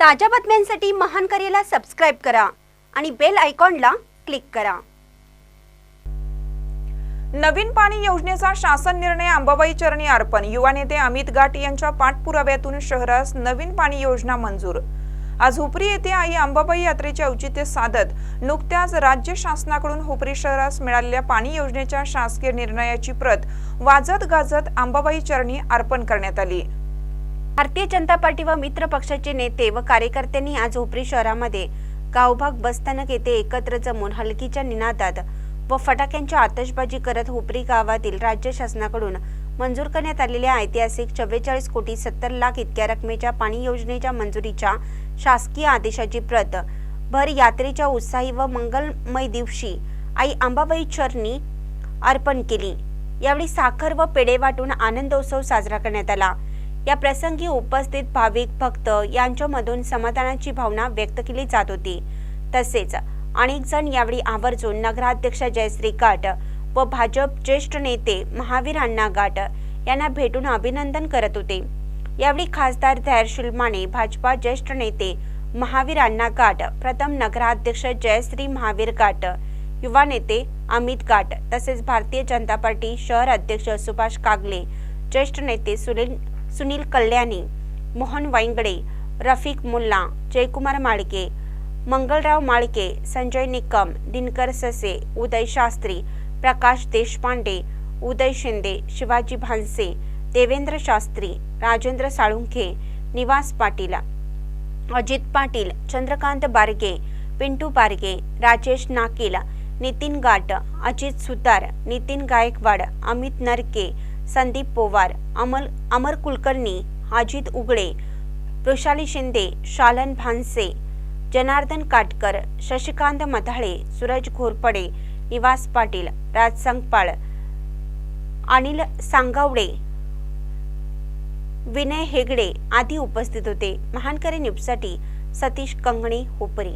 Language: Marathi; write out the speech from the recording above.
ताज्या बातम्यांसाठी महान करेला सबस्क्राईब करा आणि बेल आयकॉनला क्लिक करा. नवीन पाणी योजनेचा शासन निर्णय अंबाबाई चरणी अर्पण. युवा नेते अमित गाट यांच्या पाठपुराव्यातून शहरास नवीन पाणी योजना मंजूर. आज हुपरी येथे आई अंबाबाई यात्रेचे औचित्य साधत नुकत्याच राज्य शासनाकडून हुपरी शहरास मिळालेल्या पाणी योजनेच्या शासकीय निर्णयाची प्रत वाजत गाजत अंबाबाई चरणी अर्पण करण्यात आली. भारतीय जनता पार्टी व मित्र पक्षाचे नेते व कार्यकर्त्यांनी आज हुपरी शहरामध्ये गावभाग बसस्थानक येथे एकत्र जमून हलकीच्या निनादात व फटाक्यांची आतषबाजी करत हुपरी गावातील राज्य शासनाकडून मंजूर करण्यात आलेल्या ऐतिहासिक चव्वेचाळीस कोटी सत्तर लाख इतक्या रकमेच्या पाणी योजनेच्या मंजुरीच्या शासकीय आदेशाची प्रत भर यात्रेच्या उत्साही व मंगलमय दिवशी आई अंबाबाई चरणी अर्पण केली. यावेळी साखर व पेढे वाटून आनंदोत्सव साजरा करण्यात आला. या प्रसंगी उपस्थित भाविक भक्त यांच्यामधून समाधानाची भावना व्यक्त केली जात होती. तसेच अनेक जण यावेळी आवर्जून नगराध्यक्ष जयश्री गाट व भाजप ज्येष्ठ नेते महावीर अण्णा गाट यांना भेटून अभिनंदन करत होते. यावेळी खासदार धैर्यशील माने भाजपा ज्येष्ठ नेते महावीर अण्णा गाट प्रथम नगराध्यक्ष जयश्री महावीर गाट युवा नेते अमित गाट तसेच भारतीय जनता पार्टी शहर अध्यक्ष सुभाष कागले ज्येष्ठ नेते सुनील सुनील कल्याणी मोहन वैंगडे रफिक मुल्ला जयकुमार माळके मंगलराव माळके संजय निकम दिनकर ससे उदय शास्त्री प्रकाश देशपांडे उदय शिंदे शिवाजी भानसे देवेंद्र शास्त्री राजेंद्र साळुंखे निवास पाटील अजित पाटील चंद्रकांत बारगे पिंटू बारगे राजेश नाकील नितीन गाट अजित सुतार नितीन गायकवाड अमित नरके संदीप पोवार अमल अमर कुलकर्णी अजित उगळे वृषाली शिंदे शालन भानसे जनार्दन काटकर शशिकांत मधाळे सूरज घोरपडे निवास पाटील राज संगपाळ अनिल सांगवडे विनय हेगडे आदी उपस्थित होते. महानकरी न्यूजसाठी सतीश कंगणे होपरी.